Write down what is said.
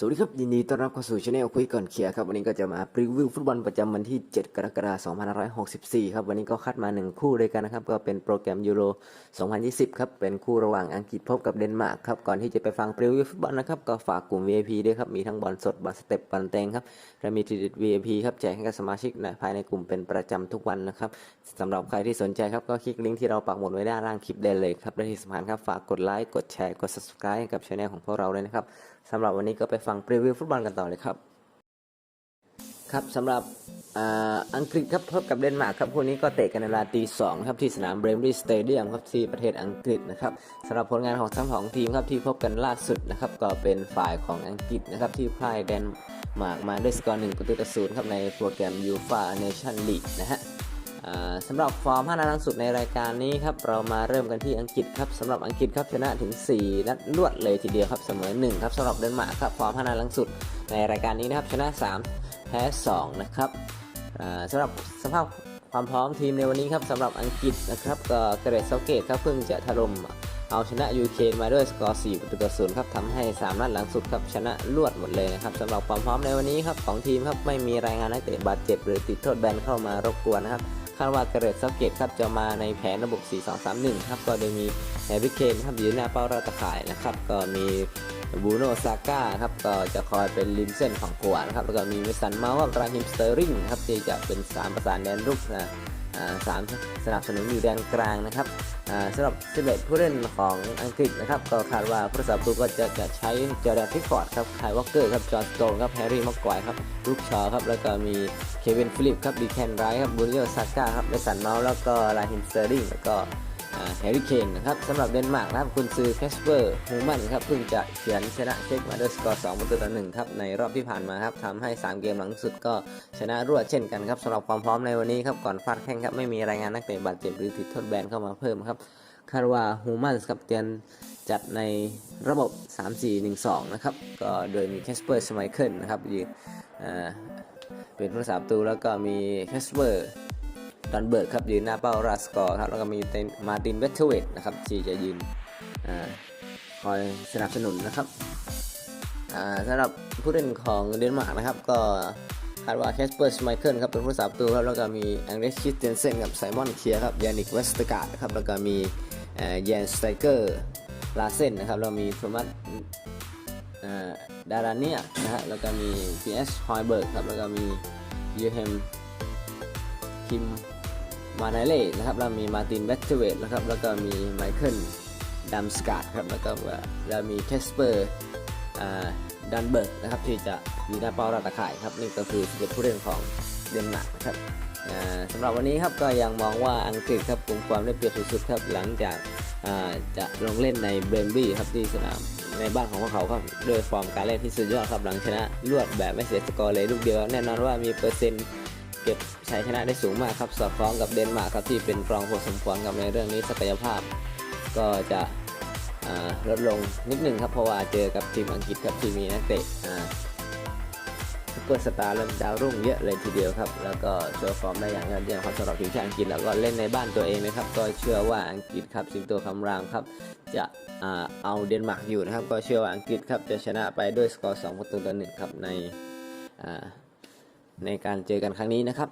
สวัสดีครับยินดีต้อนรับเข้าสู่ช anel คุยก่อนเคลียร์ครับวันนี้ก็จะมาพรีวิวฟุตบอลประจำวันที่ 7 กรกฎาคม 2564 ครับวันนี้ก็คัดมา 1 คู่ด้วยกันนะครับก็เป็นโปรแกรมยูโร 2020 ครับเป็นคู่ระหว่างอังกฤษพบกับเดนมาร์กครับก่อนที่จะไปฟังพรีวิวฟุตบอลนะครับก็ฝากกลุ่ม VIP ด้วยครับมีทั้งบอลสดบอลสเต็ปบอลเต็งครับและมีทีดิ VIP ครับแจกให้กับสมาชิกนะภายในกลุ่มเป็นประจำทุกวันนะครับสำหรับใครที่สนใจครับก็คลิกลิงก์ที่เราปักหมุดไว้ด้านล่างคลิปได้เลยครับและที่สำคัญครับฝากกดไลค์กดแชร์กด subscribe กับช anel ของพวกเราเลยนะครับสำหรับวันนี้ก็ไปฟังรีวิวฟุตบอลกันต่อเลยครับ ครับสำหรับอ,อังกฤษครับพบกับเดนมาร์กครับคู่นี้ก็เตะกันในเวลาตีสองครับที่สนามเบรมรีสเตเดียมครับที่ประเทศอังกฤษนะครับสำหรับผลงานของทั้งสองทีมครับที่พบกันล่าสุดนะครับก็เป็นฝ่ายของอังกฤษนะครับที่พ่ายเดนมาร์กมาด้วยสกอร์หนึ่งประตูต่อศูนย์ครับในโปรแกรมยูฟาเนชั่นลีกนะฮะ สำหรับฟอร์ม 5 นัดล่าสุดในรายการนี้ครับเรามาเริ่มกันที่อังกฤษครับสำหรับอังกฤษครับชนะถึง 4 นัดรวดเลยทีเดียวครับเสมอ 1 ครับสำหรับเดนมาร์กครับฟอร์ม 5 นัดล่าสุดในรายการนี้นะครับชนะ 3 แพ้ 2 นะครับอ่าสำหรับสภาพความพร้อมทีมในวันนี้ครับสำหรับอังกฤษนะครับก็เกรดเซาเกตครับเพิ่งจะถล่มเอาชนะยูเครนมาด้วยสกอร์ 4 ประตูต่อศูนย์ครับทำให้ 3 นัดหลังสุดครับชนะรวดหมดเลยนะครับสำหรับความพร้อมในวันนี้ครับของทีมครับไม่มีรายงานนักเตะบาดเจ็บหรือติดโทษแบนเข้ามารบกวนนะครับ คาดว่าเกเรตซักเกตครับจะมาในแผนระบบ 4-2-3-1 ครับ ก็โดยมีแฮร์รี่เคนครับยืนหน้าเป้าราตะข่ายนะครับ ก็มี บูโนซาก้าครับก็จะคอยเป็นริมเส้นของขวานะครับแล้วก็มีเมสันเมาส์กับราฮิมสเตอร์ริงครับที่จะเป็นสามประสานแดนรุกนะสามสนับสนุนอยู่แดนกลางนะครับสำหรับ11ผู้เล่นของอังกฤษนะครับก็คาดว่าผู้รักษาประตูก็จะจะใช้จอร์แดนพิฟอร์ดครับไคลวอลเกอร์ครับจอห์นสโตนครับแฮร์รี่ม็อกควายครับลูกชอครับแล้วก็มีเควินฟิลิปครับดีแคนไรครับบูริโอซาก้าครับเมสันเมาส์แล้วก็ลาฮินสเตอร์ลิงแล้วก็ แฮร์รี่เคนนะครับสำหรับเดนมาร์กนะครับคุณซือแคสเปอร์ฮูมันครับเพิ่งจะเฉือนชนะเช็กมาด้วยสกอร์2ประตูต่อ1ครับในรอบที่ผ่านมาครับทำให้ 3 เกมหลังสุดก็ชนะรวดเช่นกันครับสำหรับความพร้อมในวันนี้ครับก่อนฟาดแข่งครับไม่มีรายงานนักเตะบาดเจ็บหรือติดโทษแบนเข้ามาเพิ่มครับคาดว่าฮูมันครับเตรียมจัดในระบบ 3-4-1-2 นะครับ ก็โดยมีแคสเปอร์สไมเคิลนะครับยืนอ่เป็นผู้รักษาประตูแล้วก็มีแคสเปอร์ ดันเบิร์กครับยืนหน้าเป้าราสกอร์ครับแล้วก็มีเตนมาร์ตินเวทเทเวตนะครับที่จะยืนอคอยสนับสนุนนะครับสำหรับผู้เล่นของเดนมาร์กนะครับ ก็คาดว่าแคสเปอร์สไมเคิลครับเป็นผู้รักษาประตูครับแล้วก็มีอังเดรสคิสเตนเซนกับไซมอนเคียครับยานิกเวสต์การ์ดครับแล้วก็มีแยนสไตเกอร์ลาเซนนะครับแล้วมีโทมัสดาราเนียนะฮะแล้วก็มี PS ฮอยเบิร์กครับแล้วก็มียูเฮมคิม มาไนเล่นะครับแล้วมีมาตินแบตเทเวตนะครับแล้วก็มีไมเคิลดัมสกัดครับแล้วก็แล้วมีแคสเปอร์ดันเบิร์กนะครับที่จะอยู่หน้าเป้าเราตะข่ายครับนี่ก็คือ11ผู้เล่นของเดนมาร์กนะครับสำหรับวันนี้ครับก็ยังมองว่าอังกฤษครับกลุ่มความได้เปรียบสุดๆครับหลังจากจะลงเล่นในเบรมบี้ครับที่สนามในบ้านของพวกเขาครับด้วยฟอร์มการเล่นที่สุดยอดครับหลังชนะรวดแบบไม่เสียสกอร์เลยลูกเดียวแน่นอนว่ามีเปอร์เซ็นต์ ก็บชัยชนะได้สูงมากครับสอดคล้องกับเดนมาร์กครับที่เป็นรองพอสมควรกับในเรื่องนี้ศักยภาพ ก็จะลดลงนิดหนึ่งครับเพราะว่าเจอกับทีมอังกฤษครับที่มีนักเตะซุปเปอร์สตาร์และดาวรุ่งเยอะเลยทีเดียวครับแล้วก็โชว์ฟอร์มได้อย่างยอดเยี่ยมครับสำหรับทีมชาติอังกฤษแล้วก็เล่นในบ้านตัวเองนะครับก็เชื่อว่าอังกฤษครับสิงโตคำรามครับจะอเอาเดนมาร์กอยู่นะครับก็เชื่อว่าอังกฤษครับจะชนะไปด้วยสกอร์2ประตูต่อหนึ่งครับใน ในการเจอกันครั้งนี้นะครับ